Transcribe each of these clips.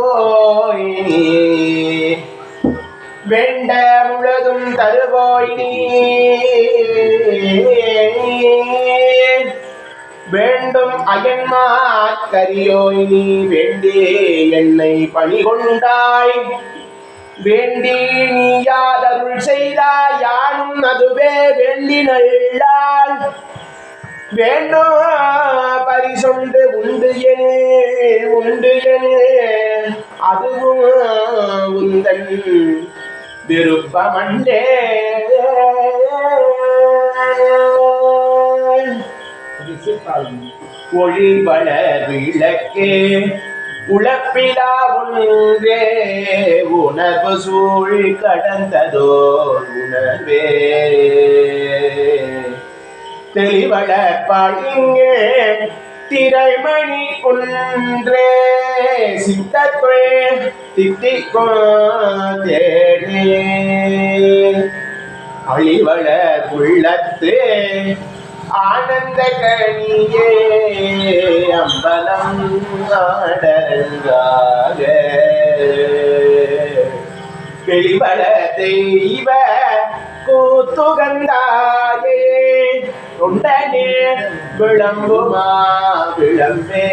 தருவோய். நீ வேண்ட முழுதும் தருவோய் நீ. வேண்டும் அயன்மார் கரியோய் நீ. வேண்டே என்னை பணி கொண்டாய் வேண்டி நீ யாதருள் செய்தாய். யானும் அதுவே வேண்டி நல்லாள். வேண்டும் பரிசொண்டு உண்டு என உண்டு என. அதுவும் உந்தன் விருப்பமண்டே ஒளிவள விளக்கே உழப்பிலா ஒன்றே உணர்வு சூழ் கடந்ததோ உணர்வே. தெளிவள பழிங்கே திரைமணி குன்றே சித்தத்துவே தித்திக்கோ தேனே அழிவள உள்ளத்து. ஆனந்த கணியே அம்பலம் ஆடங்காக வெளிவள தெய்வ கூத்துகந்தாயே. உண்டனே விளம்புமா விளம்பே?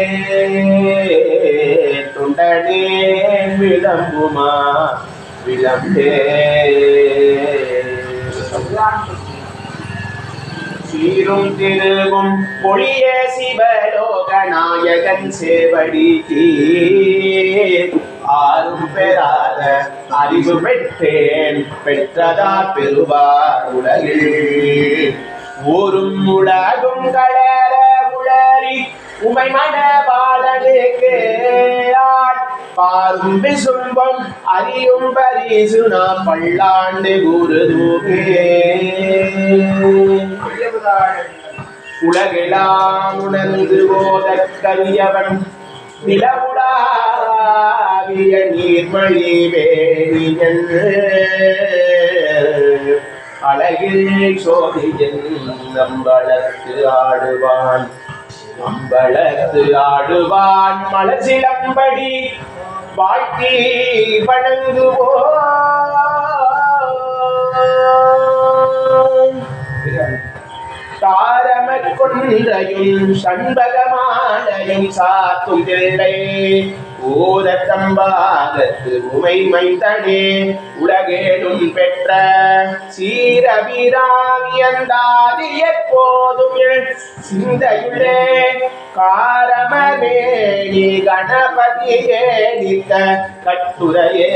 துண்டனே விளம்புமா விளம்பே? சீரும் திருவும் பொழிய சிவலோக நாயகன் சேவடி ஆறும் பெறாத அறிவு பெற்றேன் பெற்றதா பெறுவார் உலகில். ஊரும் உலகும் கலர உளறி உமை மனபாலனுக்கு பாரும் விசும்பம் அறியும் பரிசு நாம் பல்லாண்டு குருதுகே உலகெல்லாம் உணர்ந்து போத கரியவன் நிலவுடாவிய நீர்மழி வேணியன் சோதியன் நம்பளத்து ஆடுவான். அம்பளத்து ஆடுவான். மலசிலம்படி வாழ்த்தி வணங்குவோம். தாரமற் கொன்றையும் சண்பகமானையும் சாத்தும் ஓரத்தம்பாகத்து உமை மைந்தனே உலகேடும் பெற்ற சீரபிராமியந்தாதி எப்போதும் என் சிந்தையுள்ளே காரமேணி கணபதியே நித்த கட்டுரையே.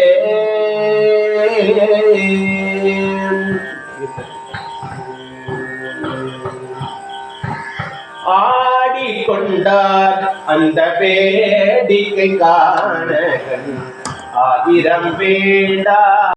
ஆ கொண்டார். அந்த வேடிக்கை காணகன். ஆயிரம் வேண்டா.